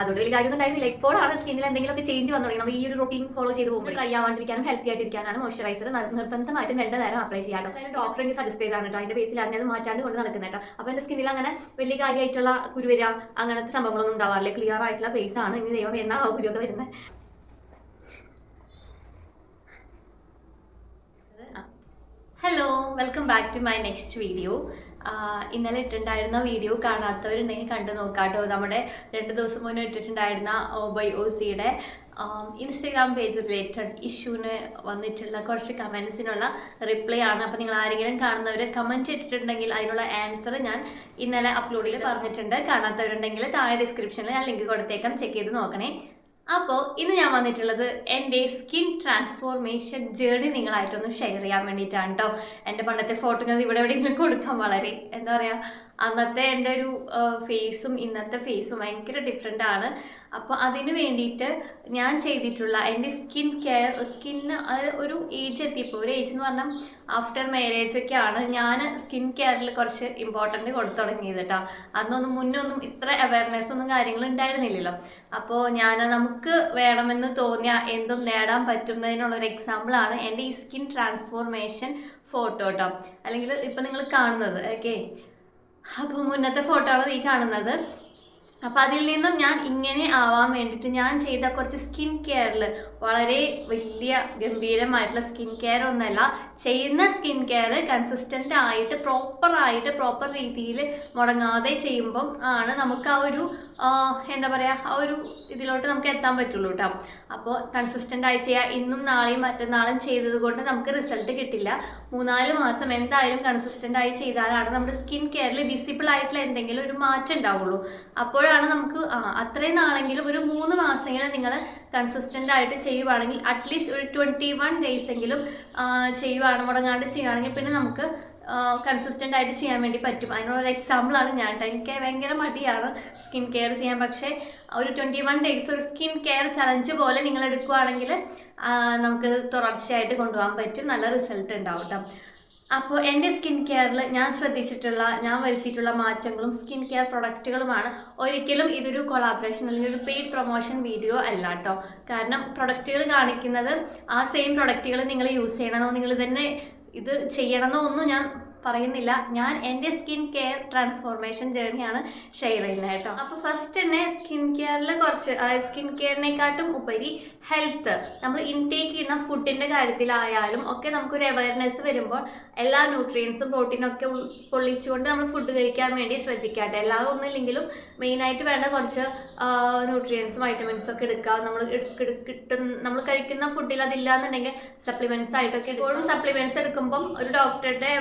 അതുകൊണ്ട് വലിയ കാര്യമൊന്നും ഉണ്ടായിരുന്നില്ല. ഇപ്പോഴാണ് സ്കിന്നിൽ എന്തെങ്കിലും ഒക്കെ ചേഞ്ച് വന്നു തുടങ്ങി. നമ്മൾ ഈ ഒരു റൊട്ടീൻ ഫോളോ ചെയ്ത് പോകുമ്പോൾ ട്രൈ ആവാണ്ടിരിക്കാനും ഹെൽത്തി ആയിട്ടിരിക്കാനാണ് മോയ്സ്ചറൈസർ നിർബന്ധമായിട്ടും രണ്ട് നേരം അപ്ലൈ ചെയ്യാം ഡോക്ടർ എനിക്ക് സജസ്റ്റ് ചെയ്താണ് കേട്ടോ അതിന്റെ ബേസിലാണ് ഞാൻ മാറ്റാണ്ട് കൊണ്ട് നടക്കുന്നത് കേട്ടോ അപ്പോൾ എന്റെ സ്കിന്നിൽ അങ്ങനെ വലിയ കാര്യമായിട്ടുള്ള കുരുവര അങ്ങനത്തെ സംഭവങ്ങളൊന്നും ഉണ്ടാവാറില്ല. ക്ലിയർ ആയിട്ടുള്ള ഫേസ് ആണ്. ഇനി ദൈവം എന്നാണോ കുരുവൊക്കെ വരുന്നത് hello welcome back to my next video ഇന്നലെ ഇട്ടിട്ടുണ്ടായിരുന്ന വീഡിയോ കാണാത്തവരുണ്ടെങ്കിൽ കണ്ടു നോക്കാട്ടോ നമ്മുടെ രണ്ട് ദിവസം മുന്നേ ഇട്ടിട്ടുണ്ടായിരുന്ന ബൈ ഒ സിയുടെ ഇൻസ്റ്റഗ്രാം പേജ് റിലേറ്റഡ് ഇഷ്യൂവിന് വന്നിട്ടുള്ള കുറച്ച് കമൻസിനുള്ള റിപ്ലൈ ആണ്. അപ്പോൾ നിങ്ങൾ ആരെങ്കിലും കാണുന്നവർ കമന്റ് ഇട്ടിട്ടുണ്ടെങ്കിൽ അതിനുള്ള ആൻസർ ഞാൻ ഇന്നലെ അപ്ലോഡിൽ പറഞ്ഞിട്ടുണ്ട്. കാണാത്തവരുണ്ടെങ്കിൽ താഴെ ഡിസ്ക്രിപ്ഷനിൽ ഞാൻ ലിങ്ക് കൊടുത്തേക്കാം. ചെക്ക് ചെയ്ത് നോക്കണേ. അപ്പോൾ ഇന്ന് ഞാൻ വന്നിട്ടുള്ളത് എന്റെ സ്കിൻ ട്രാൻസ്ഫോർമേഷൻ ജേർണി നിങ്ങളായിട്ടൊന്ന് ഷെയർ ചെയ്യാൻ വേണ്ടിയിട്ടാണ് കേട്ടോ എന്റെ പണ്ടത്തെ ഫോട്ടോ ഇവിടെ എവിടെയെങ്കിലും കൊടുക്കാൻ വളരെ എന്താ പറയുക അന്നത്തെ എന്റെ ഒരു ഫേസും ഇന്നത്തെ ഫേസും ഭയങ്കര ഡിഫറെന്റ് ആണ്. അപ്പോൾ അതിന് വേണ്ടിയിട്ട് ഞാൻ ചെയ്തിട്ടുള്ള എന്റെ സ്കിൻ കെയർ സ്കിന്ന് ഒരു ഏജ് എത്തിയപ്പോൾ ഒരു ഏജ് എന്ന് പറഞ്ഞാൽ ആഫ്റ്റർ മാരേജ് ആണ് ഞാൻ സ്കിൻ കെയറിൽ കുറച്ച് ഇമ്പോർട്ടന്റ് കൊടുത്തു തുടങ്ങിയത് കേട്ടോ. അന്നൊന്നും മുന്നൊന്നും ഇത്ര അവയർനെസ് ഒന്നും കാര്യങ്ങൾ ഉണ്ടായിരുന്നില്ലല്ലോ. അപ്പോൾ ഞാൻ നമുക്ക് വേണമെന്ന് തോന്നിയ എന്തും നേടാൻ പറ്റുന്നതിനുള്ളൊരു എക്സാമ്പിളാണ് എന്റെ ഈ സ്കിൻ ട്രാൻസ്ഫോർമേഷൻ ഫോട്ടോ കേട്ടോ. അല്ലെങ്കിൽ ഇപ്പം നിങ്ങൾ കാണുന്നത് ഓക്കെ അപ്പോൾ മുന്നത്തെ ഫോട്ടോ ആണ് ഈ കാണുന്നത്. അപ്പോൾ അതിൽ നിന്നും ഞാൻ ഇങ്ങനെ ആവാൻ വേണ്ടിയിട്ട് ഞാൻ ചെയ്ത കുറച്ച് സ്കിൻ കെയറിൽ വളരെ വലിയ ഗംഭീരമായിട്ടുള്ള സ്കിൻ കെയർ ഒന്നല്ല ചെയ്യുന്ന സ്കിൻ കെയർ കൺസിസ്റ്റന്റ് ആയിട്ട് പ്രോപ്പർ ആയിട്ട് പ്രോപ്പർ രീതിയിൽ മുടങ്ങാതെ ചെയ്യുമ്പം ആണ് നമുക്ക് ആ ഒരു എന്താ പറയുക ആ ഒരു ഇതിലോട്ട് നമുക്ക് എത്താൻ പറ്റുള്ളൂ കേട്ടോ അപ്പോൾ കൺസിസ്റ്റന്റ് ആയി ചെയ്യുക ഇന്നും നാളെയും മറ്റന്നാളും ചെയ്തത് കൊണ്ട് നമുക്ക് റിസൾട്ട് കിട്ടില്ല. മൂന്നാൽ മാസം എന്തായാലും കൺസിസ്റ്റന്റ് ആയി ചെയ്താലാണ് നമ്മുടെ സ്കിൻ കെയറിൽ വിസിബിൾ ആയിട്ടുള്ള എന്തെങ്കിലും ഒരു മാറ്റം ഉണ്ടാവുള്ളൂ. അപ്പോഴാണ് നമുക്ക് അത്രയും നാളെങ്കിലും ഒരു മൂന്ന് മാസമെങ്കിലും നിങ്ങൾ കൺസിസ്റ്റന്റ് ആയിട്ട് ചെയ്യുവാണെങ്കിൽ അറ്റ്ലീസ്റ്റ് ഒരു ട്വന്റി വൺ ഡേയ്സ് എങ്കിലും ചെയ്യുവാണ് മുടങ്ങാണ്ട് ചെയ്യുവാണെങ്കിൽ പിന്നെ നമുക്ക് കൺസിസ്റ്റന്റ് ആയിട്ട് ചെയ്യാൻ വേണ്ടി പറ്റും. അതിനുള്ള ഒരു എക്സാമ്പിളാണ് ഞാൻ. എനിക്ക് ഭയങ്കര മടിയാണ് സ്കിൻ കെയർ ചെയ്യാൻ. പക്ഷേ ഒരു ട്വന്റി വൺ ഡേയ്സ് ഒരു സ്കിൻ കെയർ ചലഞ്ച് പോലെ നിങ്ങൾ എടുക്കുവാണെങ്കിൽ നമുക്ക് തുടർച്ചയായിട്ട് കൊണ്ടുപോകാൻ പറ്റും. നല്ല റിസൾട്ട് ഉണ്ടാവും കേട്ടോ. അപ്പോൾ എന്റെ സ്കിൻ കെയറിൽ ഞാൻ ശ്രദ്ധിച്ചിട്ടുള്ള ഞാൻ വരുത്തിയിട്ടുള്ള മാറ്റങ്ങളും സ്കിൻ കെയർ പ്രൊഡക്റ്റുകളുമാണ് ഒരിക്കലും ഇതൊരു കൊളാബറേഷൻ അല്ലെങ്കിൽ ഒരു പെയ്ഡ് പ്രൊമോഷൻ വീഡിയോ അല്ല കേട്ടോ കാരണം പ്രൊഡക്റ്റുകൾ കാണിക്കുന്നത് ആ സെയിം പ്രൊഡക്റ്റുകൾ നിങ്ങൾ യൂസ് ചെയ്യണമെന്നോ നിങ്ങൾ തന്നെ ഇത് ചെയ്യണമെന്നോ ഒന്നും ഞാൻ പറയുന്നില്ല. ഞാൻ എന്റെ സ്കിൻ കെയർ ട്രാൻസ്ഫോർമേഷൻ ജേർണിയാണ് ഷെയർ ചെയ്യുന്നത് കേട്ടോ. അപ്പോൾ ഫസ്റ്റ് തന്നെ സ്കിൻ കെയറിൽ കുറച്ച് അതായത് സ്കിൻ കെയറിനെക്കാട്ടും ഉപരി ഹെൽത്ത്. നമ്മൾ ഇൻടേക്ക് ചെയ്യുന്ന ഫുഡിന്റെ കാര്യത്തിലായാലും ഒക്കെ നമുക്കൊരു അവയർനെസ് വരുമ്പോൾ എല്ലാ ന്യൂട്രിയൻസും പ്രോട്ടീനും ഒക്കെ ഉൾക്കൊള്ളിച്ചുകൊണ്ട് നമ്മൾ ഫുഡ് കഴിക്കാൻ വേണ്ടി ശ്രദ്ധിക്കാട്ടെ. എല്ലാം ഒന്നുമില്ലെങ്കിലും മെയിനായിട്ട് വേണ്ട കുറച്ച് ന്യൂട്രിയൻസും വൈറ്റമിൻസും ഒക്കെ എടുക്കുക നമ്മൾ കിട്ടുന്ന നമ്മൾ കഴിക്കുന്ന ഫുഡിൽ അതില്ലാന്നുണ്ടെങ്കിൽ സപ്ലിമെന്റ്സ് ആയിട്ടൊക്കെ എപ്പോഴും സപ്ലിമെന്റ്സ് എടുക്കുമ്പം ഒരു ഡോക്ടറുടെ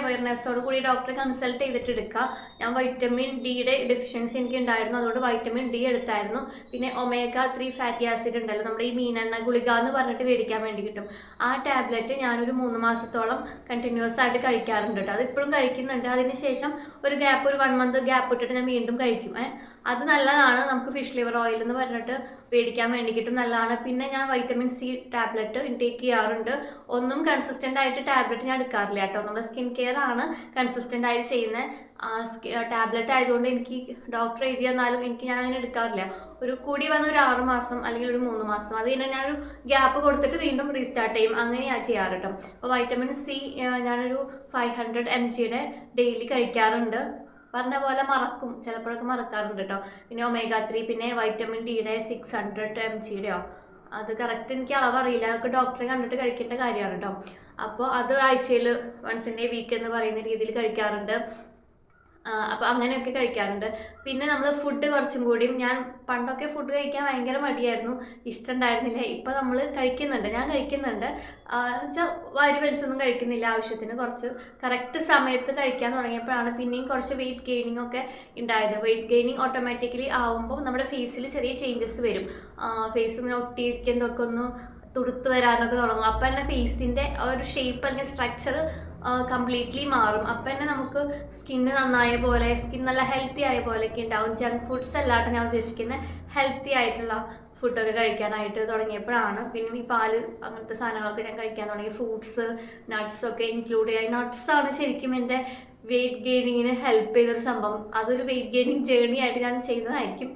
അവയർനെസ്സോട് കൂടി ഡോക്ടറെ കൺസൾട്ട് ചെയ്തിട്ട് എടുക്കുക ഞാൻ വൈറ്റമിൻ ഡിയുടെ ഡെഫിഷ്യൻസി എനിക്ക് ഉണ്ടായിരുന്നു അതുകൊണ്ട് വൈറ്റമിൻ ഡി എടുത്തായിരുന്നു. പിന്നെ ഒമേഗ ത്രീ ഫാറ്റി ആസിഡ് ഉണ്ടല്ലോ. നമ്മുടെ ഈ മീനെണ്ണ ഗുളിക എന്ന് പറഞ്ഞിട്ട് മേടിക്കാൻ വേണ്ടി കിട്ടും. ആ ടാബ്ലറ്റ് ഞാനൊരു മൂന്ന് മാസത്തോളം കണ്ടിന്യൂസ് ആയിട്ട് കഴിക്കാറുണ്ട് കേട്ടോ. അത് ഇപ്പോഴും കഴിക്കുന്നുണ്ട്. അതിന് ശേഷം ഒരു ഗ്യാപ്പ് ഒരു വൺ മന്ത് ഗ്യാപ്പ് ഇട്ടിട്ട് ഞാൻ വീണ്ടും കഴിക്കും. ഏ? അത് നല്ലതാണ്. നമുക്ക് ഫിഷ് ലിവർ ഓയിൽ എന്ന് പറഞ്ഞിട്ട് പേടിക്കാൻ വേണ്ടിയിട്ടും നല്ലതാണ്. പിന്നെ ഞാൻ വൈറ്റമിൻ സി ടാബ്ലറ്റ് ഇൻടേക്ക് ചെയ്യാറുണ്ട്. ഒന്നും കൺസിസ്റ്റന്റ് ആയിട്ട് ടാബ്ലറ്റ് ഞാൻ എടുക്കാറില്ല കേട്ടോ. നമ്മുടെ സ്കിൻ കെയർ ആണ് കൺസിസ്റ്റന്റ് ആയിട്ട് ചെയ്യുന്ന. ടാബ്ലറ്റ് ആയതുകൊണ്ട് എനിക്ക് ഡോക്ടർ എഴുതി തന്നാലും എനിക്ക് ഞാൻ അങ്ങനെ എടുക്കാറില്ല. ഒരു കൂടി വന്ന ഒരു ആറ് മാസം അല്ലെങ്കിൽ ഒരു മൂന്ന് മാസം അത് കഴിഞ്ഞാൽ ഞാനൊരു ഗ്യാപ്പ് കൊടുത്തിട്ട് വീണ്ടും റീസ്റ്റാർട്ട് ചെയ്യും. അങ്ങനെയാണ് ചെയ്യാറ് കേട്ടോ. അപ്പോൾ വൈറ്റമിൻ സി ഞാനൊരു ഫൈവ് ഹൺഡ്രഡ് എം ജിയുടെ ഡെയിലി കഴിക്കാറുണ്ട്. പറഞ്ഞ പോലെ മറക്കും. ചിലപ്പോഴൊക്കെ മറക്കാറുണ്ട് കേട്ടോ പിന്നെ ഒമേഗ ത്രീ പിന്നെ വൈറ്റമിൻ ഡിയുടെ സിക്സ് ഹൺഡ്രഡ് എം ജിയുടെയോ അത് കറക്റ്റ് എനിക്ക് അളവറിയില്ല. അതൊക്കെ ഡോക്ടറെ കണ്ടിട്ട് കഴിക്കേണ്ട കാര്യമാണ് കേട്ടോ അപ്പോൾ അത് ആഴ്ചയിൽ വൺസ് ഇൻ എ വീക്ക് എന്ന് പറയുന്ന രീതിയിൽ കഴിക്കാറുണ്ട്. അപ്പോൾ അങ്ങനെയൊക്കെ കഴിക്കാറുണ്ട്. പിന്നെ നമ്മൾ ഫുഡ് കുറച്ചും കൂടിയും ഞാൻ പണ്ടൊക്കെ ഫുഡ് കഴിക്കാൻ ഭയങ്കര മടിയായിരുന്നു. ഇഷ്ടമുണ്ടായിരുന്നില്ല ഇപ്പോൾ നമ്മൾ കഴിക്കുന്നുണ്ട്. ഞാൻ കഴിക്കുന്നുണ്ട്. വെച്ചാൽ വാരി വലിച്ചൊന്നും കഴിക്കുന്നില്ല. ആവശ്യത്തിന് കുറച്ച് കറക്റ്റ് സമയത്ത് കഴിക്കാൻ തുടങ്ങിയപ്പോഴാണ് പിന്നെയും കുറച്ച് വെയിറ്റ് ഗെയിനിങ് ഒക്കെ ഉണ്ടായത് വെയിറ്റ് ഗെയിനിങ് ഓട്ടോമാറ്റിക്കലി ആവുമ്പോൾ നമ്മുടെ ഫേസിൽ ചെറിയ ചേഞ്ചസ് വരും. ഫേസ് ഒന്ന് ഒട്ടിയിരിക്കുന്നതൊക്കെ ഒന്ന് തുടുത്ത് വരാനൊക്കെ തുടങ്ങും. അപ്പം തന്നെ ഫേസിന്റെ ഒരു ഷേപ്പ് അല്ലെങ്കിൽ സ്ട്രക്ചർ കംപ്ലീറ്റ്ലി മാറും. അപ്പം തന്നെ നമുക്ക് സ്കിന്ന് നന്നായ പോലെ സ്കിൻ നല്ല ഹെൽത്തി ആയ പോലെയൊക്കെ ഉണ്ടാവും. ജങ്ക് ഫുഡ്സ് അല്ലാണ്ട് ഞാൻ ഉദ്ദേശിക്കുന്നത് ഹെൽത്തി ആയിട്ടുള്ള ഫുഡൊക്കെ കഴിക്കാനായിട്ട് തുടങ്ങിയപ്പോഴാണ്. പിന്നെ ഈ പാൽ അങ്ങനത്തെ സാധനങ്ങളൊക്കെ ഞാൻ കഴിക്കാൻ തുടങ്ങി. ഫ്രൂട്ട്സ് നട്ട്സ് ഒക്കെ ഇൻക്ലൂഡ് ചെയ്യാൻ നട്ട്സാണ് ശരിക്കും എന്റെ വെയിറ്റ് ഗെയിനിങ്ങിന് ഹെൽപ്പ് ചെയ്തൊരു സംഭവം. അതൊരു വെയിറ്റ് ഗെയിനിങ് ജേണി ആയിട്ട് ഞാൻ ചെയ്യുന്നതായിരിക്കും.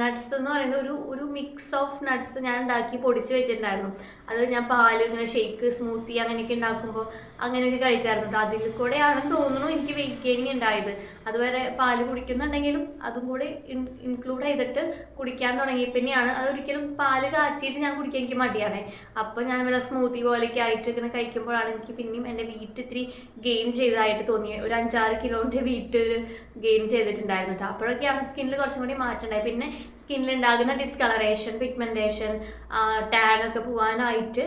നട്ട്സ് എന്ന് പറയുന്ന ഒരു ഒരു മിക്സ് ഓഫ് നട്ട്സ് ഞാൻ ഉണ്ടാക്കി പൊടിച്ച് വെച്ചിട്ടുണ്ടായിരുന്നു. അത് ഞാൻ പാൽ ഇങ്ങനെ ഷേക്ക് സ്മൂത്തി അങ്ങനെയൊക്കെ ഉണ്ടാക്കുമ്പോൾ അങ്ങനെയൊക്കെ കഴിച്ചായിരുന്നു. അതിൽ കൂടെയാണെന്ന് തോന്നുന്നു എനിക്ക് വെയിറ്റ് ഗെയിനിങ് ഉണ്ടായത് അതുവരെ പാൽ കുടിക്കുന്നുണ്ടെങ്കിലും അതും കൂടെ ഇൻക്ലൂഡ് ചെയ്തിട്ട് കുടിക്കാൻ തുടങ്ങി. പിന്നെയാണ് അതൊരിക്കലും പാൽ കാച്ചിയിട്ട് ഞാൻ കുടിക്കാൻ എനിക്ക് മടിയാണേ. അപ്പോൾ ഞാൻ വല്ല സ്മൂത്തി പോലെയൊക്കെ ആയിട്ട് ഇങ്ങനെ കഴിക്കുമ്പോഴാണ് എനിക്ക് പിന്നെയും എന്റെ വീറ്റ് ഇത്തിരി ഗെയിൻ ചെയ്തതായിട്ട് തോന്നിയത് ഒരു അഞ്ചാറ് കിലോന്റെ വീറ്റ് ഗെയിൻ ചെയ്തിട്ടുണ്ടായിരുന്നു കേട്ടോ അപ്പോഴൊക്കെയാണ് സ്കിന്നിൽ കുറച്ചും കൂടി മാറ്റമുണ്ടായത് പിന്നെ സ്കിന്നിൽ ഉണ്ടാകുന്ന ഡിസ്കളറേഷൻ ടാൻ ഒക്കെ പോകാനായിട്ട്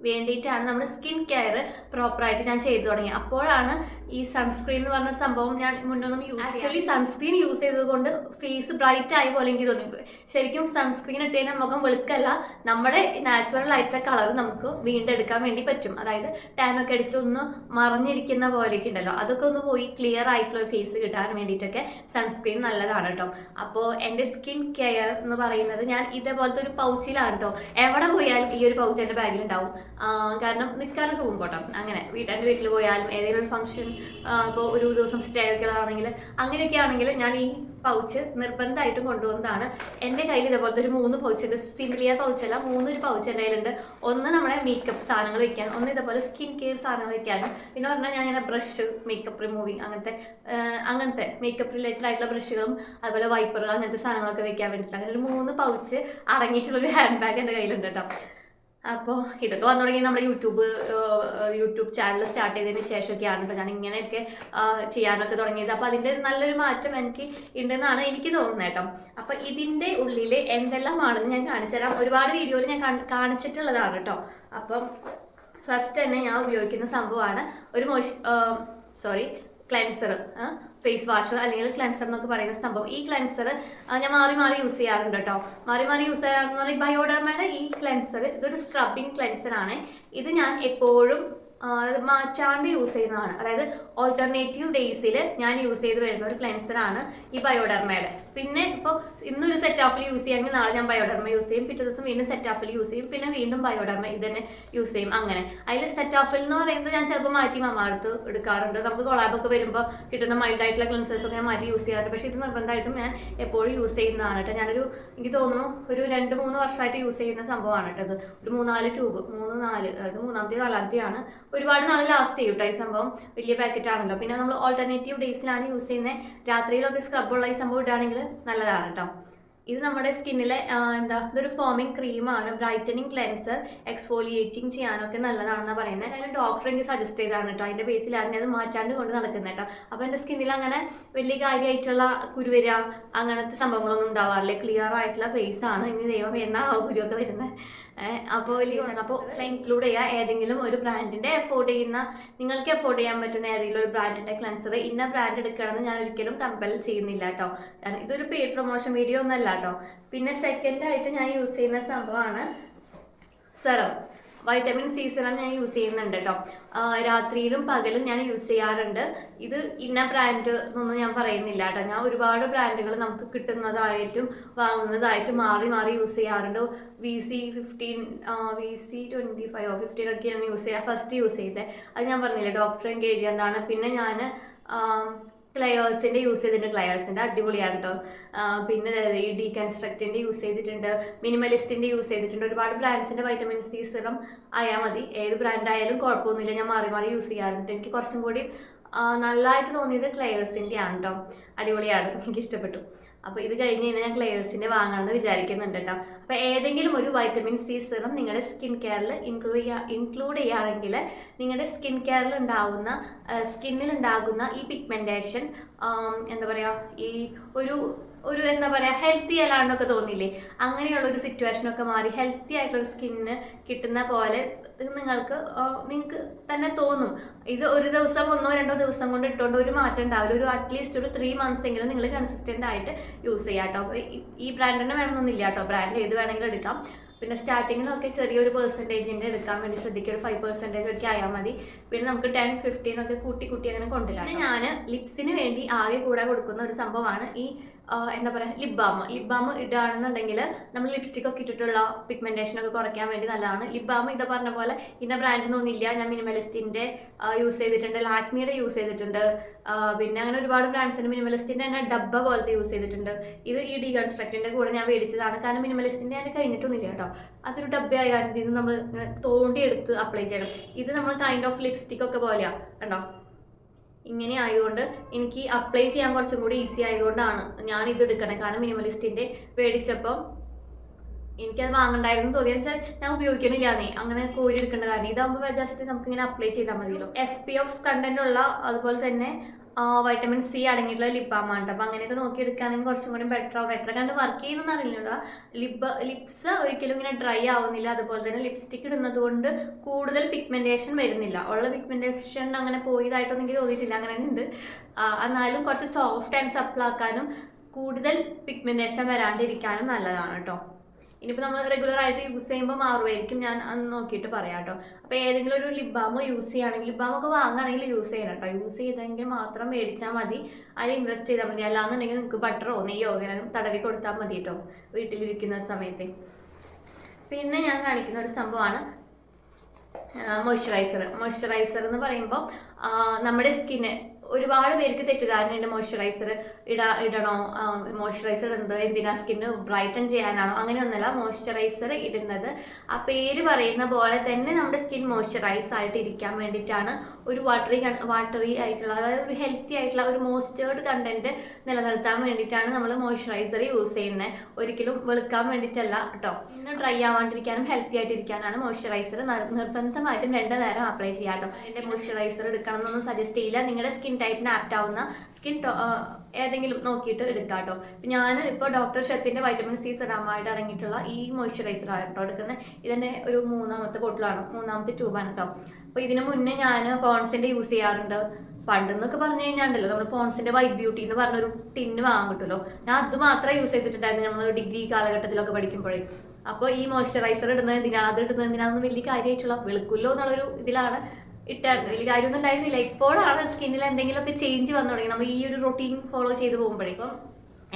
വേണ്ടിയിട്ടാണ് നമ്മൾ സ്കിൻ കെയർ പ്രോപ്പറായിട്ട് ഞാൻ ചെയ്തു തുടങ്ങി അപ്പോഴാണ് ഈ സൺസ്ക്രീൻ എന്ന് പറഞ്ഞ സംഭവം ഞാൻ മുന്നൊന്നും യൂസ് ആക്ച്വലി സൺസ്ക്രീൻ യൂസ് ചെയ്തത് കൊണ്ട് ഫേസ് ബ്രൈറ്റ് ആയി പോലെ എനിക്ക് തോന്നി. ശരിക്കും സൺസ്ക്രീൻ ഇട്ട് കഴിഞ്ഞാൽ മുഖം വെളുക്കല്ല നമ്മുടെ നാച്ചുറൽ ആയിട്ടുള്ള കളർ നമുക്ക് വീണ്ടെടുക്കാൻ വേണ്ടി പറ്റും. അതായത് ടാനൊക്കെ അടിച്ച് ഒന്ന് മറിഞ്ഞിരിക്കുന്ന പോലെയൊക്കെ ഉണ്ടല്ലോ അതൊക്കെ ഒന്ന് പോയി ക്ലിയർ ആയിട്ടുള്ള ഫേസ് കിട്ടാൻ വേണ്ടിയിട്ടൊക്കെ സൺസ്ക്രീൻ നല്ലതാണ് കേട്ടോ അപ്പോൾ എന്റെ സ്കിൻ കെയർ എന്ന് പറയുന്നത് ഞാൻ ഇതേപോലത്തെ ഒരു പൗച്ചിലാണ് കേട്ടോ എവിടെ പോയാലും ഈ ഒരു പൗച്ച് എന്റെ ബാഗിലുണ്ടാവും കാരണം നിൽക്കാനൊക്കെ പോകും അങ്ങനെ. അങ്ങനെ വീട്ടിന്റെ വീട്ടിൽ പോയാലും ഏതെങ്കിലും ഒരു ഫംഗ്ഷൻ ഇപ്പോൾ ഒരു ദിവസം സ്റ്റേ ആണെങ്കിൽ അങ്ങനെയൊക്കെ ആണെങ്കിൽ ഞാൻ ഈ പൗച്ച് നിർബന്ധമായിട്ടും കൊണ്ടുപോകുന്നതാണ് എന്റെ കയ്യിൽ ഇതേപോലത്തെ ഒരു മൂന്ന് പൗച്ച് ഉണ്ട്. സിംപ്ലിയർ പൗച്ചല്ല മൂന്നൊരു പൗച്ച് എന്റെ കയ്യിലുണ്ട് ഒന്ന് നമ്മുടെ മേക്കപ്പ് സാധനങ്ങൾ വെക്കാൻ ഒന്ന് ഇതേപോലെ സ്കിൻ കെയർ സാധനങ്ങൾ വെക്കാനും. പിന്നെ പറഞ്ഞാൽ ഞാൻ ഇങ്ങനെ ബ്രഷ് മേക്കപ്പ് റിമൂവിങ് അങ്ങനത്തെ അങ്ങനത്തെ മേക്കപ്പ് റിലേറ്റഡ് ആയിട്ടുള്ള ബ്രഷുകളും അതുപോലെ വൈപ്പർ അങ്ങനത്തെ സാധനങ്ങളൊക്കെ വെക്കാൻ വേണ്ടിയിട്ട്. അങ്ങനെ ഒരു മൂന്ന് പൗച്ച് അടങ്ങിയിട്ടുള്ളൊരു ഹാൻഡ് ബാഗ് എന്റെ കയ്യിലുണ്ട് കേട്ടോ. അപ്പോൾ ഇതൊക്കെ വന്നു തുടങ്ങി നമ്മുടെ യൂട്യൂബ് യൂട്യൂബ് ചാനൽ സ്റ്റാർട്ട് ചെയ്തതിന് ശേഷമൊക്കെയാണ് കേട്ടോ ഞാൻ ഇങ്ങനെയൊക്കെ ചെയ്യാനൊക്കെ തുടങ്ങിയത്. അപ്പോൾ അതിന്റെ നല്ലൊരു മാറ്റം എനിക്ക് ഉണ്ടെന്നാണ് എനിക്ക് തോന്നുന്നത് കേട്ടോ. അപ്പോൾ ഇതിന്റെ ഉള്ളിൽ എന്തെല്ലാമാണെന്ന് ഞാൻ കാണിച്ചുതരാം ഒരുപാട് വീഡിയോയിൽ ഞാൻ കാണി- കാണിച്ചിട്ടുള്ളതാണ് കേട്ടോ. അപ്പം ഫസ്റ്റ് തന്നെ ഞാൻ ഉപയോഗിക്കുന്ന സംഭവമാണ് ഒരു മോശ് സോറി ക്ലെൻസർ ഫേസ് വാഷ് അല്ലെങ്കിൽ ക്ലെൻസർ എന്നൊക്കെ പറയുന്ന സംഭവം. ഈ ക്ലെൻസർ ഞാൻ മാറി മാറി യൂസ് ചെയ്യാറുണ്ട് കേട്ടോ. മാറി മാറി യൂസ് ചെയ്യാറെന്ന് പറഞ്ഞാൽ ബയോഡർമയുടെ ഈ ക്ലെൻസർ ഇതൊരു സ്ക്രബിങ് ക്ലെൻസർ ആണ്. ഇത് ഞാൻ എപ്പോഴും മാറ്റാണ്ട് യൂസ് ചെയ്യുന്നതാണ്. അതായത് ഓൾട്ടർനേറ്റീവ് ഡേയ്സിൽ ഞാൻ യൂസ് ചെയ്ത് വരുന്ന ഒരു ക്ലെൻസറാണ് ഈ ബയോഡർമയുടെ പിന്നെ ഇപ്പോൾ ഇന്നൊരു സെറ്റ് ഓഫിൽ യൂസ് ചെയ്യുകയാണെങ്കിൽ നാളെ ഞാൻ ബയോഡർമ യൂസ് ചെയ്യും. പിറ്റേ ദിവസം വീണ്ടും സെറ്റ് ഓഫിൽ യൂസ് ചെയ്യും. പിന്നെ വീണ്ടും ബയോഡർമ ഇത് തന്നെ യൂസ് ചെയ്യും. അങ്ങനെ. അതിൽ സെറ്റ് ഓഫിൽ എന്ന് പറയുന്നത് ഞാൻ ചിലപ്പോൾ മാറ്റി മമാർത്ത് എടുക്കാറുണ്ട്. നമുക്ക് കൊളാബൊക്കെ വരുമ്പോൾ കിട്ടുന്ന മൈൽഡ് ആയിട്ടുള്ള ക്ലെൻസേഴ്സ് ഒക്കെ ഞാൻ മാറ്റി യൂസ് ചെയ്യാറുണ്ട്. പക്ഷേ ഇത് നിർബന്ധമായിട്ടും ഞാൻ എപ്പോഴും യൂസ് ചെയ്യുന്നതാണ് കേട്ടോ. ഞാനൊരു എനിക്ക് തോന്നുന്നു ഒരു രണ്ട് മൂന്ന് വർഷമായിട്ട് യൂസ് ചെയ്യുന്ന സംഭവമാണ് കേട്ടോ ഇത്. ഒരു മൂന്നാൽ ട്യൂബ് മൂന്ന് നാല് അതായത് മൂന്നാമത്തെ നാലാമത്തെയാണ് ഒരുപാട് നാൾ ലാസ്റ്റ് ചെയ്യും കേട്ടോ ഈ സംഭവം വലിയ പാക്കറ്റ് ആണല്ലോ. പിന്നെ നമ്മൾ ഓൾട്ടർനേറ്റീവ് ഡേയ്സിലാണ് യൂസ് ചെയ്യുന്നത് രാത്രിയിലൊക്കെ സ്ക്രബുള്ള ഈ സംഭവം ഇടുകയാണെങ്കിൽ നല്ലതാണ് കേട്ടോ. ഇത് നമ്മുടെ സ്കിന്നിലെ എന്താ ഇതൊരു ഫോമിങ് ക്രീമാണ് ബ്രൈറ്റനിങ് ക്ലെൻസർ എക്സ്ഫോലിയേറ്റിംഗ് ചെയ്യാനൊക്കെ നല്ലതാണെന്നാണ് പറയുന്നത് അതിൽ ഡോക്ടർ എനിക്ക് സജസ്റ്റ് ചെയ്താണ് കേട്ടോ. അതിന്റെ ബേസിലാണ് ഞാൻ അത് മാറ്റാണ്ട് കൊണ്ട് നടക്കുന്നത് കേട്ടോ. അപ്പോൾ എന്റെ സ്കിന്നിൽ അങ്ങനെ വലിയ കാര്യമായിട്ടുള്ള കുരുവര അങ്ങനത്തെ സംഭവങ്ങളൊന്നും ഉണ്ടാവാറില്ല. ക്ലിയർ ആയിട്ടുള്ള ഫേസ് ആണ്. ഇനി ദൈവം എന്നാണോ കുരുവൊക്കെ വരുന്നത് അപ്പോൾ വലിയ അപ്പോൾ ഇൻക്ലൂഡ് ചെയ്യുക. ഏതെങ്കിലും ഒരു ബ്രാൻഡിന്റെ എഫോർഡ് ചെയ്യുന്ന നിങ്ങൾക്ക് എഫോർഡ് ചെയ്യാൻ പറ്റുന്ന ഏതെങ്കിലും ഒരു ബ്രാൻഡിന്റെ ക്ലൻസർ ഇന്ന ബ്രാൻഡ് എടുക്കണമെന്ന് ഞാൻ ഒരിക്കലും കമ്പൽ ചെയ്യുന്നില്ല കേട്ടോ കാരണം ഇതൊരു പെയ്ഡ് പ്രൊമോഷൻ വീഡിയോ ഒന്നല്ല കേട്ടോ പിന്നെ സെക്കൻഡ് ആയിട്ട് ഞാൻ യൂസ് ചെയ്യുന്ന സംഭവമാണ് സെറം വൈറ്റമിൻ സി സിറം ഞാൻ യൂസ് ചെയ്യുന്നുണ്ട് കേട്ടോ രാത്രിയിലും പകലും ഞാൻ യൂസ് ചെയ്യാറുണ്ട്. ഇത് ഇന്ന ബ്രാൻഡ് എന്നൊന്നും ഞാൻ പറയുന്നില്ല കേട്ടോ ഞാൻ ഒരുപാട് ബ്രാൻഡുകൾ നമുക്ക് കിട്ടുന്നതായിട്ടും വാങ്ങുന്നതായിട്ടും മാറി മാറി യൂസ് ചെയ്യാറുണ്ട്. V C fifteen V C twenty five fifteen ഒക്കെയാണ് യൂസ് ചെയ്യുക ഫസ്റ്റ് യൂസ് ചെയ്തത് അത് ഞാൻ പറഞ്ഞില്ല ഡോക്ടറെയും എന്താണ്? പിന്നെ ഞാൻ ക്ലയേഴ്സിന്റെ യൂസ് ചെയ്തിട്ടുണ്ട്. ക്ലയേഴ്സിന്റെ അടിപൊളിയാണ് കേട്ടോ പിന്നെ ഈ ഡീകൺസ്ട്രക്റ്റിന്റെ യൂസ് ചെയ്തിട്ടുണ്ട്. മിനിമലിസ്റ്റിന്റെ യൂസ് ചെയ്തിട്ടുണ്ട്. ഒരുപാട് ബ്രാൻഡ്സിന്റെ വൈറ്റമിൻ സി സിറം ആയാൽ മതി. ഏത് ബ്രാൻഡ് ആയാലും കുഴപ്പമൊന്നുമില്ല. ഞാൻ മാറി മാറി യൂസ് ചെയ്യാറുണ്ട്. എനിക്ക് കുറച്ചും കൂടി നല്ലതായിട്ട് തോന്നിയത് ക്ലയേഴ്സിന്റെ ആണ് കേട്ടോ അടിപൊളിയാണ്. എനിക്ക് ഇഷ്ടപ്പെട്ടു. അപ്പോൾ ഇത് കഴിഞ്ഞ് കഴിഞ്ഞാൽ ഞാൻ ക്ലെയേഴ്സിന്റെ വാങ്ങണമെന്ന് വിചാരിക്കുന്നുണ്ട് കേട്ടോ അപ്പോൾ ഏതെങ്കിലും ഒരു വൈറ്റമിൻ സി സിറം നിങ്ങളുടെ സ്കിൻ കെയറിൽ ഇൻക്ലൂഡ് ചെയ്യാ ഇൻക്ലൂഡ് ചെയ്യുകയാണെങ്കിൽ നിങ്ങളുടെ സ്കിൻ കെയറിൽ ഉണ്ടാകുന്ന സ്കിന്നിൽ ഉണ്ടാകുന്ന ഈ പിഗ്മെന്റേഷൻ എന്താ പറയുക ഈ ഒരു ഒരു എന്താ പറയുക ഹെൽത്തി അല്ലാണ്ടൊക്കെ തോന്നിയില്ലേ? അങ്ങനെയുള്ള ഒരു സിറ്റുവേഷൻ ഒക്കെ മാറി ഹെൽത്തി ആയിട്ടുള്ള സ്കിന്നിന് കിട്ടുന്ന പോലെ നിങ്ങൾക്ക് നിങ്ങൾക്ക് തന്നെ തോന്നും. ഇത് ഒരു ദിവസം ഒന്നോ രണ്ടോ ദിവസം കൊണ്ട് ഇട്ടുകൊണ്ട് ഒരു മാറ്റം ഉണ്ടാവില്ല. ഒരു അറ്റ്ലീസ്റ്റ് ഒരു ത്രീ മന്ത്സ് എങ്കിലും നിങ്ങൾ കൺസിസ്റ്റന്റ് ആയിട്ട് യൂസ് ചെയ്യാം കേട്ടോ. ഈ- ഈ ബ്രാൻഡ് തന്നെ വേണമെന്നൊന്നുമില്ല കേട്ടോ. ബ്രാൻഡ് ഏത് വേണമെങ്കിലും എടുക്കാം. പിന്നെ സ്റ്റാർട്ടിങ്ങിലൊക്കെ ചെറിയൊരു പെർസെന്റേജിന്റെ എടുക്കാൻ വേണ്ടി ശ്രദ്ധിക്കുക. ഒരു ഫൈവ് പെർസെന്റേജ് ഒക്കെ ആയാൽ മതി. പിന്നെ നമുക്ക് ടെൻ ഫിഫ്റ്റീൻ ഒക്കെ കൂട്ടി കൂട്ടി അങ്ങനെ കൊണ്ടുവരാം ഞാൻ ലിപ്സിന് വേണ്ടി ആകെ കൂടെ കൊടുക്കുന്ന ഒരു സംഭവമാണ് ഈ എന്താ പറയുക ലിപ് ബാം ലിപ് ബാം ഇടുകയാണെന്നുണ്ടെങ്കിൽ നമ്മൾ ലിപ്സ്റ്റിക് ഒക്കെ ഇട്ടിട്ടുള്ള പിഗ്മെന്റേഷൻ ഒക്കെ കുറയ്ക്കാൻ വേണ്ടി നല്ലതാണ്. ലിപ് ബാം ഇത് പറഞ്ഞ പോലെ ഇന്ന ബ്രാൻഡ് ഒന്നുമില്ല. ഞാൻ മിനിമലിസ്റ്റിന്റെ യൂസ് ചെയ്തിട്ടുണ്ട്. ലാക്മിയുടെ യൂസ് ചെയ്തിട്ടുണ്ട്. പിന്നെ അങ്ങനെ ഒരുപാട് ബ്രാൻഡ്സിന്റെ മിനിമലിസ്റ്റിന്റെ തന്നെ ഡബ്ബ പോലത്തെ യൂസ് ചെയ്തിട്ടുണ്ട്. ഇത് ഈ ഡി കൺസ്ട്രക്റ്റിന്റെ കൂടെ ഞാൻ മേടിച്ചതാണ്. കാരണം മിനിമലിസ്റ്റിന്റെ തന്നെ കഴിഞ്ഞിട്ടൊന്നുമില്ല കേട്ടോ. അതൊരു ഡബ്ബയായ കാരണം ഇത് നമ്മൾ തോണ്ടി എടുത്ത് അപ്ലൈ ചെയ്യണം. ഇത് നമ്മൾ കൈൻഡ് ഓഫ് ലിപ്സ്റ്റിക് ഒക്കെ പോലെയാണ് കണ്ടോ? ഇങ്ങനെ ആയതുകൊണ്ട് എനിക്ക് അപ്ലൈ ചെയ്യാൻ കുറച്ചും കൂടി ഈസി ആയതുകൊണ്ടാണ് ഞാൻ ഇത് എടുക്കണേ. കാരണം മിനിമലിസ്റ്റിന്റെ മേടിച്ചപ്പം എനിക്കത് വാങ്ങണ്ടായിരുന്നു തോന്നിയെന്ന് വെച്ചാൽ ഞാൻ ഉപയോഗിക്കണില്ലാന്നേ. അങ്ങനെ കോരി എടുക്കേണ്ട കാരണം ഇതാകുമ്പോൾ ജസ്റ്റ് നമുക്ക് ഇങ്ങനെ അപ്ലൈ ചെയ്താൽ മതിയല്ലോ. എസ് പി എഫ് കണ്ടന്റ് ഉള്ള അതുപോലെ തന്നെ വൈറ്റമിൻ സി അടങ്ങിയിട്ടുള്ള ലിപ് ബാമാണ് അപ്പം അങ്ങനെയൊക്കെ നോക്കിയെടുക്കുകയാണെങ്കിൽ കുറച്ചും കൂടി ബെറ്റർ ആവും. എത്ര കണ്ട് വർക്ക് ചെയ്യുന്നതെന്ന് അറിയില്ല ലിപ്പ് ലിപ്സ് ഒരിക്കലും ഇങ്ങനെ ഡ്രൈ ആവുന്നില്ല. അതുപോലെ തന്നെ ലിപ്സ്റ്റിക് ഇടുന്നത് കൊണ്ട് കൂടുതൽ പിഗ്മെന്റേഷൻ വരുന്നില്ല. ഉള്ള പിഗ്മെന്റേഷൻ അങ്ങനെ പോയതായിട്ടൊന്നും എനിക്ക് തോന്നിയിട്ടില്ല. അങ്ങനെ ഉണ്ട്. എന്നാലും കുറച്ച് സോഫ്റ്റ് ആൻഡ് സപ്പിളാക്കാനും കൂടുതൽ പിഗ്മെന്റേഷൻ വരാണ്ടിരിക്കാനും നല്ലതാണ് കേട്ടോ ഇനിയിപ്പോൾ നമ്മൾ റെഗുലർ ആയിട്ട് യൂസ് ചെയ്യുമ്പോൾ മാറുമായിരിക്കും ഞാൻ അന്ന് നോക്കിയിട്ട് പറയാം കേട്ടോ അപ്പോൾ ഏതെങ്കിലും ഒരു ലിപ് ബാമോ യൂസ് ചെയ്യുകയാണെങ്കിൽ ലിപ് ബാമൊക്കെ വാങ്ങുകയാണെങ്കിൽ യൂസ് ചെയ്യണം കേട്ടോ യൂസ് ചെയ്തെങ്കിൽ മാത്രം മേടിച്ചാൽ മതി. അതിൽ ഇൻവെസ്റ്റ് ചെയ്താൽ മതി. അല്ലാന്നുണ്ടെങ്കിൽ നിങ്ങൾക്ക് ബട്ടറോ നെയ്യോ അങ്ങനെ തടവി കൊടുത്താൽ മതി കേട്ടോ വീട്ടിലിരിക്കുന്ന സമയത്ത്. പിന്നെ ഞാൻ കാണിക്കുന്ന ഒരു സംഭവമാണ് മോയ്സ്ചറൈസർ മോയ്സ്ചറൈസർ എന്ന് പറയുമ്പോൾ നമ്മുടെ സ്കിന്ന് ഒരുപാട് പേർക്ക് തെറ്റിദ്ധാരണയുണ്ട് മോയ്സ്ചറൈസർ ഇടാ ഇടണോ? മോയ്സ്ചറൈസർ എന്ത്? എന്തിനാ സ്കിന്ന് ബ്രൈറ്റൺ ചെയ്യാനാണോ? അങ്ങനെ ഒന്നല്ല. മോയ്സ്ചറൈസർ ഇടുന്നത്. ആ പേര് പറയുന്ന പോലെ തന്നെ നമ്മുടെ സ്കിൻ മോയ്സ്ചറൈസ് ആയിട്ട് ഇരിക്കാൻ വേണ്ടിയിട്ടാണ് ഒരു വാട്ടറി വാട്ടറി ആയിട്ടുള്ള അതായത് ഒരു ഹെൽത്തി ആയിട്ടുള്ള ഒരു മോയ്സ്ചേർഡ് കണ്ടന്റ് നിലനിർത്താൻ വേണ്ടിയിട്ടാണ് നമ്മൾ മോയ്സ്ചറൈസർ യൂസ് ചെയ്യുന്നത്. ഒരിക്കലും വെളുക്കാൻ വേണ്ടിയിട്ടല്ല കേട്ടോ. പിന്നെ ഡ്രൈ ആവാണ്ടിരിക്കാനും ഹെൽത്തി ആയിട്ടിരിക്കാനാണ് മോയ്സ്ചറൈസർ നിർബന്ധമായിട്ടും രണ്ട് നേരം അപ്ലൈ ചെയ്യാം കേട്ടോ. എന്റെ മോയ്സ്ചറൈസർ എടുക്കണം എന്നൊന്നും സജസ്റ്റ് ചെയ്യില്ല. നിങ്ങളുടെ സ്കിൻ ടൈപ്പിന് ആപ്റ്റ് ആവുന്ന സ്കിൻ ഏതെങ്കിലും നോക്കിയിട്ട് എടുക്കാം കേട്ടോ ഞാൻ ഇപ്പോൾ ഡോക്ടർ ഷെത്തിന്റെ വൈറ്റമിൻ സി സെറാമായിട്ട് അടങ്ങിയിട്ടുള്ള ഈ മോയ്സ്ചറൈസർ ആണ് കേട്ടോ എടുക്കുന്നത് ഇതിന്റെ ഒരു മൂന്നാമത്തെ ബോട്ടിലാണ് മൂന്നാമത്തെ ട്യൂബാണ് കേട്ടോ അപ്പോൾ ഇതിനു മുന്നേ ഞാൻ പോൺസിന്റെ യൂസ് ചെയ്യാറുണ്ട്. പണ്ടെന്നൊക്കെ പറഞ്ഞു കഴിഞ്ഞാണ്ടല്ലോ നമ്മൾ പോൺസിന്റെ വൈറ്റ് ബ്യൂട്ടി എന്ന് പറഞ്ഞൊരു ടിന്ന് വാങ്ങാൻ കിട്ടുമല്ലോ ഞാൻ അത് മാത്രമേ യൂസ് ചെയ്തിട്ടുണ്ടായിരുന്നു നമ്മൾ ഡിഗ്രി കാലഘട്ടത്തിലൊക്കെ പഠിക്കുമ്പോഴേ. അപ്പോൾ ഈ മോയ്സ്ചറൈസർ ഇടുന്നത് എന്തിനാണ് അത് ഇടുന്നത് എന്തിനാണെന്ന് വലിയ കാര്യമായിട്ടുള്ള വെളുക്കുമല്ലോ എന്നുള്ളൊരു ഇതിലാണ് ഇട്ടായിരുന്നു. വലിയ കാര്യമൊന്നും ഉണ്ടായിരുന്നില്ല. ഇപ്പോഴാണ് സ്കിന്നിൽ എന്തെങ്കിലുമൊക്കെ ചേഞ്ച് വന്നു തുടങ്ങി. നമ്മൾ ഈ ഒരു റൊട്ടീൻ ഫോളോ ചെയ്ത് പോകുമ്പോഴേക്കും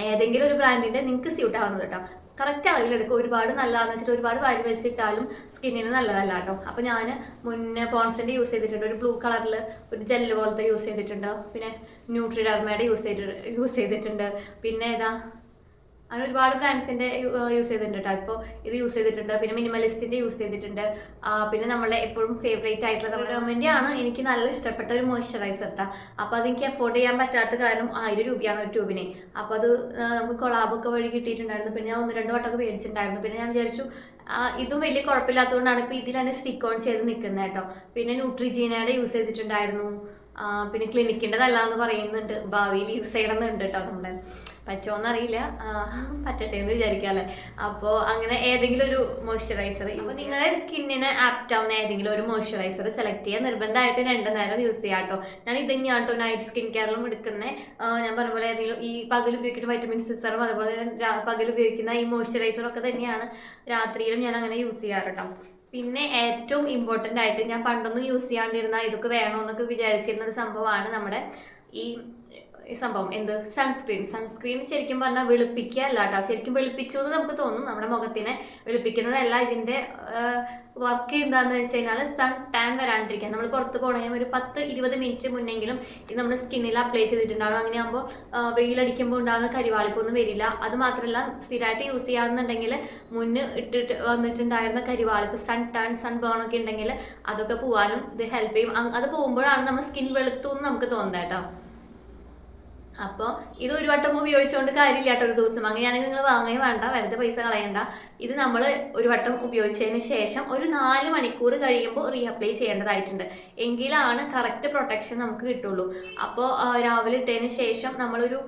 ഏതെങ്കിലും ഒരു ബ്രാൻഡിന്റെ നിങ്ങൾക്ക് സ്യൂട്ട് ആവുന്നത് കേട്ടോ. കറക്റ്റ് അളവിലെടുക്കുക ഒരുപാട് നല്ലതാണെന്ന് വെച്ചിട്ട് ഒരുപാട് വാരി വെച്ചിട്ടാലും സ്കിന്നിന് നല്ലതല്ല കേട്ടോ. അപ്പോൾ ഞാൻ മുന്നേ പോൺസിന്റെ യൂസ് ചെയ്തിട്ടുണ്ട്. ഒരു ബ്ലൂ കളറിൽ ഒരു ജെല്ല് പോലത്തെ യൂസ് ചെയ്തിട്ടുണ്ട്. പിന്നെ ന്യൂട്രി ഡർമയുടെ യൂസ് ചെയ്തിട്ട് യൂസ് ചെയ്തിട്ടുണ്ട്. പിന്നെ ഏതാ? അങ്ങനെ ഒരുപാട് ബ്രാൻഡ്സിന്റെ യൂസ് ചെയ്തിട്ടുണ്ട് കേട്ടോ ഇപ്പോൾ ഇത് യൂസ് ചെയ്തിട്ടുണ്ട് പിന്നെ മിനിമലിസ്റ്റിന്റെ യൂസ് ചെയ്തിട്ടുണ്ട്. പിന്നെ നമ്മളെ എപ്പോഴും ഫേവറേറ്റ് ആയിട്ടുള്ള നമ്മുടെ ഗവൺമെന്റ് ആണ് എനിക്ക് നല്ല ഇഷ്ടപ്പെട്ട ഒരു മോയ്സ്ചറൈസർ കേട്ടോ അപ്പോൾ അത് എനിക്ക് അഫോർഡ് ചെയ്യാൻ പറ്റാത്ത കാരണം ആയിരം രൂപയാണ് ഒരു ട്യൂബിന് അപ്പോൾ അത് നമുക്ക് കൊളാബൊക്കെ വഴി കിട്ടിയിട്ടുണ്ടായിരുന്നു. പിന്നെ ഞാൻ ഒന്ന് രണ്ട് വട്ടമൊക്കെ മേടിച്ചിട്ടുണ്ടായിരുന്നു പിന്നെ ഞാൻ വിചാരിച്ചു ഇതും വലിയ കുഴപ്പമില്ലാത്തതുകൊണ്ടാണ് ഇപ്പോൾ ഇതിലാണ് സ്റ്റിക്ക് ഓൺ ചെയ്ത് നിൽക്കുന്നത് കേട്ടോ പിന്നെ ന്യൂട്രിജീനയുടെ യൂസ് ചെയ്തിട്ടുണ്ടായിരുന്നു. പിന്നെ ക്ലിനിക്കിന്റെതല്ല എന്ന് പറയുന്നുണ്ട്. ഭാവിയിൽ യൂസ് ചെയ്യണമെന്നുണ്ട് കേട്ടോ നമ്മുടെ. പറ്റുമോന്നറിയില്ല പറ്റട്ടെ എന്ന് വിചാരിക്കാല്ലേ? അപ്പോൾ അങ്ങനെ ഏതെങ്കിലും ഒരു മോയ്സ്ചറൈസർ അപ്പോൾ നിങ്ങളുടെ സ്കിന്നിന് ആപ്റ്റ് ആവുന്ന ഏതെങ്കിലും ഒരു മോയ്സ്ചറൈസർ സെലക്ട് ചെയ്യുക നിർബന്ധമായിട്ട് രണ്ട് നേരം യൂസ് ചെയ്യാം കേട്ടോ. ഞാൻ ഇത് തന്നെയാണ് കേട്ടോ നൈറ്റ് സ്കിൻ കെയറിലും എടുക്കുന്നത് ഞാൻ പറഞ്ഞ പോലെ ഏതെങ്കിലും ഈ പകൽ ഉപയോഗിക്കുന്ന വൈറ്റമിൻ സിസറും അതുപോലെ തന്നെ പകൽ ഉപയോഗിക്കുന്ന ഈ മോയ്സ്ചറൈസറും ഒക്കെ തന്നെയാണ് രാത്രിയിലും ഞാൻ അങ്ങനെ യൂസ് ചെയ്യാറ് കേട്ടോ. പിന്നെ ഏറ്റവും ഇമ്പോർട്ടന്റ് ആയിട്ട് ഞാൻ പണ്ടൊന്നും യൂസ് ചെയ്യാണ്ടിരുന്ന ഇതൊക്കെ വേണമെന്നൊക്കെ വിചാരിച്ചിരുന്ന ഒരു സംഭവമാണ് നമ്മുടെ ഈ ഈ സംഭവം എന്ത്? സൺസ്ക്രീൻ സൺസ്ക്രീൻ ശരിക്കും പറഞ്ഞാൽ വെളുപ്പിക്കുക അല്ല കേട്ടോ ശരിക്കും വെളുപ്പിച്ചു എന്ന് നമുക്ക് തോന്നും. നമ്മുടെ മുഖത്തിനെ വെളുപ്പിക്കുന്നതല്ല ഇതിന്റെ വർക്ക് എന്താണെന്ന് വെച്ച് കഴിഞ്ഞാൽ സൺ ടാൻ വരാണ്ടിരിക്കുക. നമ്മൾ പുറത്ത് പോകണമെങ്കിൽ ഒരു പത്ത് ഇരുപത് മിനിറ്റ് മുന്നെങ്കിലും ഇത് നമ്മുടെ സ്കിന്നിൽ അപ്ലൈ ചെയ്തിട്ടുണ്ടാവും. അങ്ങനെയാകുമ്പോൾ വെയിലടിക്കുമ്പോൾ ഉണ്ടാകുന്ന കരിവാളിപ്പൊന്നും വരില്ല. അത് മാത്രമല്ല സ്ഥിരമായിട്ട് യൂസ് ചെയ്യാമെന്നുണ്ടെങ്കിൽ മുന്ന് ഇട്ടിട്ട് വന്നിട്ടുണ്ടായിരുന്ന കരിവാളിപ്പ് സൺ ടാൻ സൺ ബേൺ ഒക്കെ ഉണ്ടെങ്കിൽ അതൊക്കെ പോകാനും ഇത് ഹെൽപ്പ് ചെയ്യും. അത് പോകുമ്പോഴാണ് നമ്മുടെ സ്കിൻ വെളുത്തു എന്ന് നമുക്ക് തോന്നുന്നത് കേട്ടോ. അപ്പോൾ ഇത് ഒരു വട്ടം ഉപയോഗിച്ചുകൊണ്ട് കാര്യമില്ല കേട്ടോ ഒരു ദിവസം. അങ്ങനെയാണെങ്കിൽ നിങ്ങൾ വാങ്ങുകയും വേണ്ട വെറുതെ പൈസ കളയണ്ട. ഇത് നമ്മൾ ഒരു വട്ടം ഉപയോഗിച്ചതിന് ശേഷം ഒരു നാല് മണിക്കൂർ കഴിയുമ്പോൾ റീഅപ്ലൈ ചെയ്യേണ്ടതായിട്ടുണ്ട്. എങ്കിലാണ് കറക്റ്റ് പ്രൊട്ടക്ഷൻ നമുക്ക് കിട്ടുള്ളൂ. അപ്പോൾ രാവിലെ ഇട്ടതിന് ശേഷം നമ്മളൊരു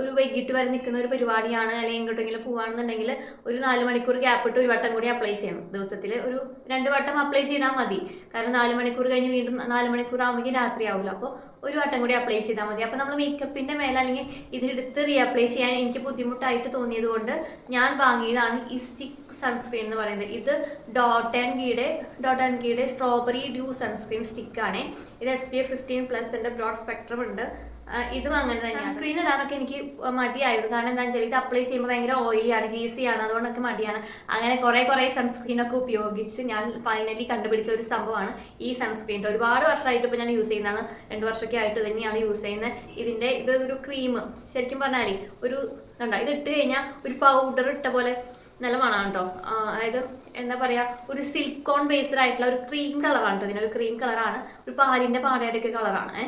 ഒരു വൈകിട്ട് വരെ നിൽക്കുന്ന ഒരു പരിപാടിയാണ് അല്ലെങ്കിൽ എങ്ങോട്ടെങ്കിലും പോവാണെന്നുണ്ടെങ്കിൽ ഒരു നാല് മണിക്കൂർ ഗ്യാപ്പ് ഇട്ട് ഒരു വട്ടം കൂടി അപ്ലൈ ചെയ്യണം. ദിവസത്തിൽ ഒരു രണ്ട് വട്ടം അപ്ലൈ ചെയ്താൽ മതി. കാരണം നാല് മണിക്കൂർ കഴിഞ്ഞ് വീണ്ടും നാല് മണിക്കൂർ ആവുമെങ്കിൽ രാത്രി ആവില്ല അപ്പോൾ ഒരു വട്ടം കൂടി അപ്ലൈ ചെയ്താൽ മതി. അപ്പോൾ നമ്മൾ മേക്കപ്പിന്റെ മേലെ അല്ലെങ്കിൽ ഇതെടുത്ത് റീഅപ്ലൈ ചെയ്യാൻ എനിക്ക് ബുദ്ധിമുട്ടായിട്ട് തോന്നിയത് കൊണ്ട് ഞാൻ വാങ്ങിയതാണ് ഈ സൺസ്ക്രീൻ എന്ന് പറയുന്നത്. ഇത് ഡോട്ട് ആൻഡ് ഗീയുടെ ഡോട്ട് ആൻഡ് ഗീയുടെ സ്ട്രോബെറി ഡ്യൂ സൺസ്ക്രീൻ സ്റ്റിക്കാണ് ഇത് എസ് പി എഫ് ഫിഫ്റ്റീൻ പ്ലസിന്റെ ബ്രോഡ് സ്പെക്ട്രം ഉണ്ട്. ഇതും അങ്ങനെ തന്നെയാണ്. സ്ക്രീൻ ഇടാനൊക്കെ എനിക്ക് മടിയായിരുന്നു. കാരണം എന്താ വെച്ചാൽ ഇത് അപ്ലൈ ചെയ്യുമ്പോൾ ഭയങ്കര ഓയിലിയാണ് ഗ്രീസിയാണ് അതുകൊണ്ടൊക്കെ മടിയാണ്. അങ്ങനെ കുറേ കുറേ സൺസ്ക്രീൻ ഒക്കെ ഉപയോഗിച്ച് ഞാൻ ഫൈനലി കണ്ടുപിടിച്ച ഒരു സംഭവമാണ് ഈ സൺസ്ക്രീൻ ഒരുപാട് വർഷമായിട്ട് ഇപ്പോൾ ഞാൻ യൂസ് ചെയ്യുന്നതാണ്. രണ്ട് വർഷമൊക്കെ ആയിട്ട് തന്നെയാണ് യൂസ് ചെയ്യുന്നത്. ഇതിന്റെ ഇത് ഒരു ക്രീം ശരിക്കും പറഞ്ഞാൽ ഒരു ഇതുണ്ടോ? ഇത് ഇട്ട് കഴിഞ്ഞാൽ ഒരു പൗഡർ ഇട്ട പോലെ നല്ല മണമാണ് കേട്ടോ അതായത് എന്താ പറയാ ഒരു സിലിക്കോൺ ബേസ്ഡ് ആയിട്ടുള്ള ഒരു ക്രീം കളറാണ് കേട്ടോ. ഒരു ക്രീം കളറാണ് ഒരു പാലിന്റെ പാടയുടെ ഒക്കെ കളറാണ്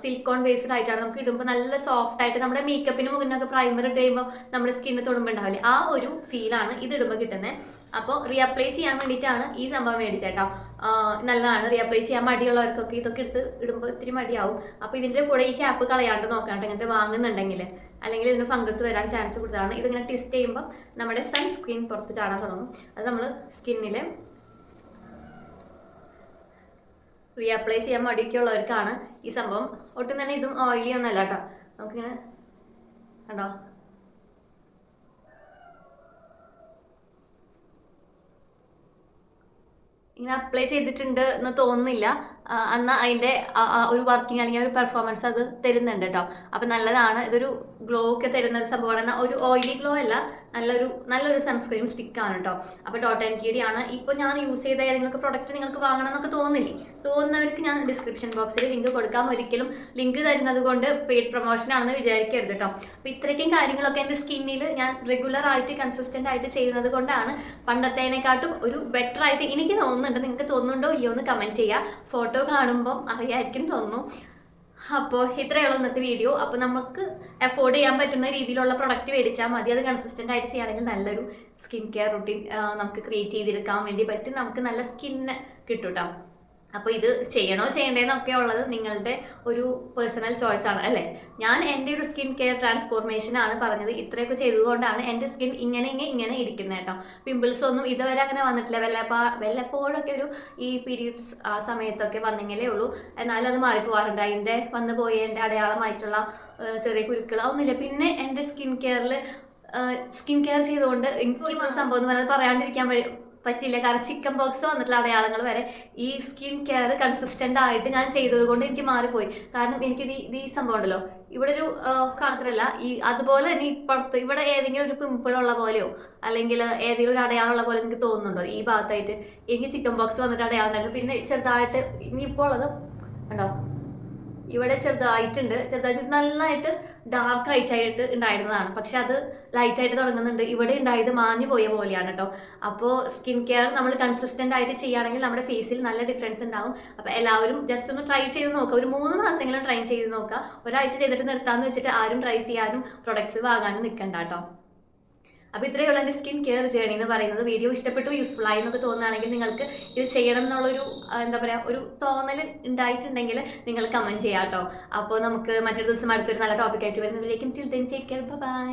സിൽക്കോൺ ബേസ്ഡ് ആയിട്ടാണ് നമുക്ക് ഇടുമ്പോൾ നല്ല സോഫ്റ്റ് ആയിട്ട് നമ്മുടെ മേക്കപ്പിന് മുന്നൊക്കെ പ്രൈമർ ഇട്ട് കഴിയുമ്പോൾ നമ്മുടെ സ്കിന്ന് തൊടുമ്പോൾ ഉണ്ടാവില്ലേ? ആ ഒരു ഫീലാണ് ഇത് ഇടുമ്പോൾ കിട്ടുന്നത് അപ്പോൾ റീഅപ്ലൈ ചെയ്യാൻ വേണ്ടിയിട്ടാണ് ഈ സംഭവം മേടിച്ചേക്കാം. നല്ലതാണ്. റീഅപ്ലൈ ചെയ്യാൻ മടിയുള്ളവർക്കൊക്കെ ഇതൊക്കെ എടുത്ത് ഇടുമ്പോൾ ഒത്തിരി മടിയാവും. അപ്പോൾ ഇതിന്റെ കൂടെ ഈ ക്യാപ്പ് കളയാണ്ട് നോക്കാണ്ട് ഇങ്ങനത്തെ വാങ്ങുന്നുണ്ടെങ്കിൽ അല്ലെങ്കിൽ ഇതിന് ഫംഗസ് വരാൻ ചാൻസ് കൂടുതലാണ്. ഇതിങ്ങനെ ട്വിസ്റ്റ് ചെയ്യുമ്പോൾ നമ്മുടെ സൺസ്ക്രീൻ പുറത്ത് ചാടാൻ തുടങ്ങും. അത് നമ്മൾ സ്കിന്നിൽ റീഅപ്ലൈ ചെയ്യാൻ മടിയൊക്കെ ഉള്ളവർക്കാണ് ഈ സംഭവം. ഒട്ടും തന്നെ ഇതും ഓയിലി ഒന്നല്ല കേട്ടോ. നമുക്കിങ്ങനെ കണ്ടോ? ഇങ്ങനെ അപ്ലൈ ചെയ്തിട്ടുണ്ട് എന്ന് തോന്നുന്നില്ല. എന്നാൽ അതിന്റെ ഒരു വർക്കിംഗ് അല്ലെങ്കിൽ ഒരു പെർഫോമൻസ് അത് തരുന്നുണ്ട് കേട്ടോ അപ്പം നല്ലതാണ്. ഇതൊരു ഗ്ലോ ഒക്കെ തരുന്ന ഒരു സംഭവമാണ്. ഒരു ഓയിലി ഗ്ലോ അല്ല നല്ലൊരു നല്ലൊരു സൺസ്ക്രീൻ സ്റ്റിക്കാണ് കേട്ടോ അപ്പോൾ ഡോട്ട് ആൻഡ് കീഡി ആണ്. ഇപ്പോൾ ഞാൻ യൂസ് ചെയ്ത ഏതെങ്കിലും പ്രൊഡക്റ്റ് നിങ്ങൾക്ക് വാങ്ങണം എന്നൊക്കെ തോന്നില്ലേ? തോന്നുന്നവർക്ക് ഞാൻ ഡിസ്ക്രിപ്ഷൻ ബോക്സിൽ ലിങ്ക് കൊടുക്കാം. ഒരിക്കലും ലിങ്ക് തരുന്നത് കൊണ്ട് പെയ്ഡ് പ്രൊമോഷൻ ആണെന്ന് വിചാരിക്കരുത് കേട്ടോ അപ്പോൾ ഇത്രയ്ക്കും കാര്യങ്ങളൊക്കെ എന്റെ സ്കിന്നിൽ ഞാൻ റെഗുലർ ആയിട്ട് കൺസിസ്റ്റന്റ് ആയിട്ട് ചെയ്യുന്നത് കൊണ്ടാണ് പണ്ടത്തേനെക്കാട്ടും ഒരു ബെറ്റർ ആയിട്ട് എനിക്ക് തോന്നുന്നുണ്ട്. നിങ്ങൾക്ക് തോന്നുന്നുണ്ടോ ഇല്ലയോ എന്ന് കമന്റ് ചെയ്യുക ഫോട്ടോ കാണുമ്പോൾ അറിയായിരിക്കും തോന്നുന്നു. അപ്പോൾ ഇത്രയുള്ള ഇന്നത്തെ വീഡിയോ അപ്പോൾ നമുക്ക് അഫോർഡ് ചെയ്യാൻ പറ്റുന്ന രീതിയിലുള്ള പ്രൊഡക്റ്റ് മേടിച്ചാൽ മതി. അത് കൺസിസ്റ്റന്റ് ആയിട്ട് ചെയ്യുകയാണെങ്കിൽ നല്ലൊരു സ്കിൻ കെയർ റുട്ടീൻ നമുക്ക് ക്രിയേറ്റ് ചെയ്തെടുക്കാൻ വേണ്ടി പറ്റും. നമുക്ക് നല്ല സ്കിന്ന് കിട്ടും കേട്ടോ അപ്പോൾ ഇത് ചെയ്യണോ ചെയ്യണ്ടേന്നൊക്കെ ഉള്ളത് നിങ്ങളുടെ ഒരു പേഴ്സണൽ ചോയ്സ് ആണ് അല്ലേ? ഞാൻ എന്റെ ഒരു സ്കിൻ കെയർ ട്രാൻസ്ഫോർമേഷൻ ആണ് പറഞ്ഞത്. ഇത്രയൊക്കെ ചെയ്തുകൊണ്ടാണ് എന്റെ സ്കിൻ ഇങ്ങനെ ഇങ്ങനെ ഇങ്ങനെ ഇരിക്കുന്നത് കേട്ടോ. പിമ്പിൾസ് ഒന്നും ഇതുവരെ അങ്ങനെ വന്നിട്ടില്ല. വല്ലപ്പാ വല്ലപ്പോഴൊക്കെ ഒരു ഈ പീരീഡ്സ് ആ സമയത്തൊക്കെ വന്നെങ്കിലേ ഉള്ളൂ. എന്നാലും അത് മാറിപ്പോവാറുണ്ട്. അതിന്റെ വന്നു പോയ എന്റെ അടയാളമായിട്ടുള്ള ചെറിയ കുരുക്കൾ അതൊന്നുമില്ല. പിന്നെ എന്റെ സ്കിൻ കെയറിൽ സ്കിൻ കെയർ ചെയ്തുകൊണ്ട് എനിക്ക് സംഭവം എന്ന് പറയുന്നത് പറയാണ്ടിരിക്കാൻ പറ്റില്ല കാരണം ചിക്കൻ ബോക്സ് വന്നിട്ടുള്ള അടയാളങ്ങൾ വരെ ഈ സ്കിൻ കെയർ കൺസിസ്റ്റന്റ് ആയിട്ട് ഞാൻ ചെയ്തത് കൊണ്ട് എനിക്ക് മാറിപ്പോയി. കാരണം എനിക്ക് ഈ- സംഭവം ഉണ്ടല്ലോ. ഇവിടെ ഒരു കാണത്തില്ല ഈ അതുപോലെ തന്നെ ഇപ്പുറത്ത് ഇവിടെ ഏതെങ്കിലും ഒരു പിമ്പിൾ ഉള്ള പോലെയോ അല്ലെങ്കിൽ ഏതെങ്കിലും ഒരു അടയാളം ഉള്ള പോലെ എനിക്ക് തോന്നുന്നുണ്ടോ? ഈ ഭാഗത്തായിട്ട് എനിക്ക് ചിക്കൻ ബോക്സ് വന്നിട്ട് അടയാളം ഉണ്ടായിരുന്നു. പിന്നെ ചെറുതായിട്ട് ഇനിയിപ്പോൾ ഉള്ളത് കണ്ടോ? ഇവിടെ ചെറുതായിട്ടുണ്ട്. ചെറുതായിട്ട് നല്ലതായിട്ട് ഡാർക്ക് ആയിട്ട് ഉണ്ടായിരുന്നതാണ്. പക്ഷെ അത് ലൈറ്റ് ആയിട്ട് തുടങ്ങുന്നുണ്ട്. ഇവിടെ ഉണ്ടായത് മാഞ്ഞു പോയ പോലെയാണ് കേട്ടോ അപ്പോൾ സ്കിൻ കെയർ നമ്മൾ കൺസിസ്റ്റന്റ് ആയിട്ട് ചെയ്യുകയാണെങ്കിൽ നമ്മുടെ ഫേസിൽ നല്ല ഡിഫറൻസ് ഉണ്ടാവും. അപ്പോൾ എല്ലാവരും ജസ്റ്റ് ഒന്ന് ട്രൈ ചെയ്ത് നോക്കുക. ഒരു മൂന്ന് മാസമെങ്കിലും ട്രൈ ചെയ്ത് നോക്കുക. ഒരാഴ്ച ചെയ്തിട്ട് നിർത്താമെന്ന് വെച്ചിട്ട് ആരും ട്രൈ ചെയ്യാനും പ്രൊഡക്ട്സ് വാങ്ങാനും നിൽക്കണ്ട കേട്ടോ അപ്പോൾ ഇത്രയുള്ള എന്റെ സ്കിൻ കെയർ ജേണി എന്ന് പറയുന്നത് വീഡിയോ ഇഷ്ടപ്പെട്ടു യൂസ്ഫുൾ ആയി എന്നൊക്കെ തോന്നുകയാണെങ്കിൽ നിങ്ങൾക്ക് ഇത് ചെയ്യണം എന്നുള്ളൊരു എന്താ പറയുക ഒരു തോന്നൽ ഉണ്ടായിട്ടുണ്ടെങ്കിൽ നിങ്ങൾ കമന്റ് ചെയ്യാം കേട്ടോ അപ്പോൾ നമുക്ക് മറ്റൊരു ദിവസം അടുത്തൊരു നല്ല ടോപ്പിക്കായിട്ട് ആയിട്ട് ടിൽ ബൈ